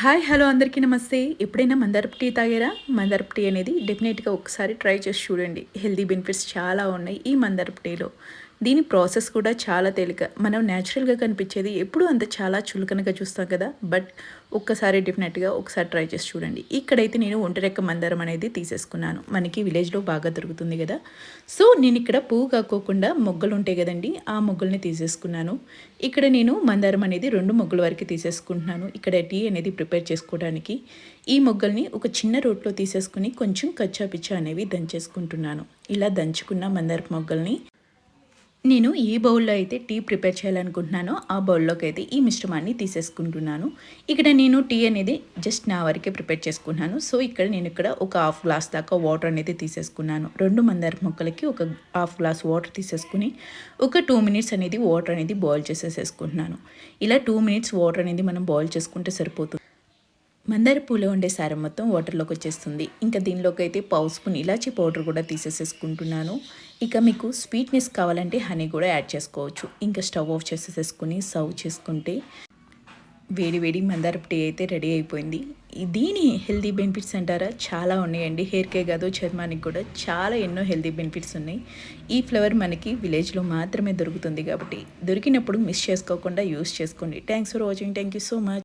Hi hello అందరికీ నమస్తే. ఎప్పుడైనా మందరపు టీ తాగారా? మందరపు టీ అనేది డెఫినెట్గా ఒకసారి ట్రై చేసి చూడండి. హెల్తీ బెనిఫిట్స్ చాలా ఉన్నాయి ఈ మందరపు టీలో. దీని ప్రాసెస్ కూడా చాలా తేలిక. మనం న్యాచురల్గా కనిపించేది ఎప్పుడూ అంత చాలా చులకనగా చూస్తాం కదా బట్ ఒక్కసారి డెఫినెట్గా ఒకసారి ట్రై చేసి చూడండి. ఇక్కడైతే నేను ఒంటరెక్క మందారం అనేది తీసేసుకున్నాను. మనకి విలేజ్లో బాగా దొరుకుతుంది కదా. సో నేను ఇక్కడ పువ్వు కాకోకుండా మొగ్గలు ఉంటాయి కదండి ఆ మొగ్గల్ని తీసేసుకున్నాను. ఇక్కడ నేను మందారం అనేది రెండు మొగ్గల వరకు తీసేసుకుంటున్నాను. ఇక్కడ టీ అనేది ప్రిపేర్ చేసుకోవడానికి. ఈ మొగ్గల్ని ఒక చిన్న రోట్లో తీసేసుకుని కొంచెం కచ్చాపిచ్చా అనేవి దంచేసుకుంటున్నాను. ఇలా దంచుకున్న మందారపు మొగ్గల్ని నేను ఏ బౌల్లో అయితే టీ ప్రిపేర్ చేయాలనుకుంటున్నానో ఆ బౌల్లోకి అయితే ఈ మిశ్రమాన్ని తీసేసుకుంటున్నాను. ఇక్కడ నేను టీ అనేది జస్ట్ నా వరకే ప్రిపేర్ చేసుకున్నాను సో ఇక్కడ నేను ఇక్కడ ఒక హాఫ్ గ్లాస్ దాకా వాటర్ అనేది తీసేసుకున్నాను. రెండు మందార మొక్కలకి ఒక హాఫ్ గ్లాస్ వాటర్ తీసేసుకుని ఒక టూ మినిట్స్ అనేది వాటర్ అనేది బాయిల్ చేసేసేసుకుంటున్నాను. ఇలా టూ మినిట్స్ వాటర్ అనేది మనం బాయిల్ చేసుకుంటే సరిపోతుంది. మందార పూలో ఉండే సారం మొత్తం వాటర్లోకి వచ్చేస్తుంది. ఇంకా దీనిలోకి అయితే పావు స్పూన్ ఇలాచీ పౌడర్ కూడా తీసేసేసుకుంటున్నాను. ఇక మీకు స్వీట్నెస్ కావాలంటే హనీ కూడా యాడ్ చేసుకోవచ్చు. ఇంకా స్టవ్ ఆఫ్ చేసేసేసుకుని సర్వ్ చేసుకుంటే వేడి వేడి మందార టీ అయితే రెడీ అయిపోయింది. దీని హెల్దీ బెనిఫిట్స్ అంటారా? చాలా ఉన్నాయండి. హెయిర్కే కాదు చర్మానికి కూడా చాలా ఎన్నో హెల్దీ బెనిఫిట్స్ ఉన్నాయి. ఈ ఫ్లవర్ మనకి విలేజ్లో మాత్రమే దొరుకుతుంది కాబట్టి దొరికినప్పుడు మిస్ చేసుకోకుండా యూస్ చేసుకోండి. Thanks for watching. Thank you so much.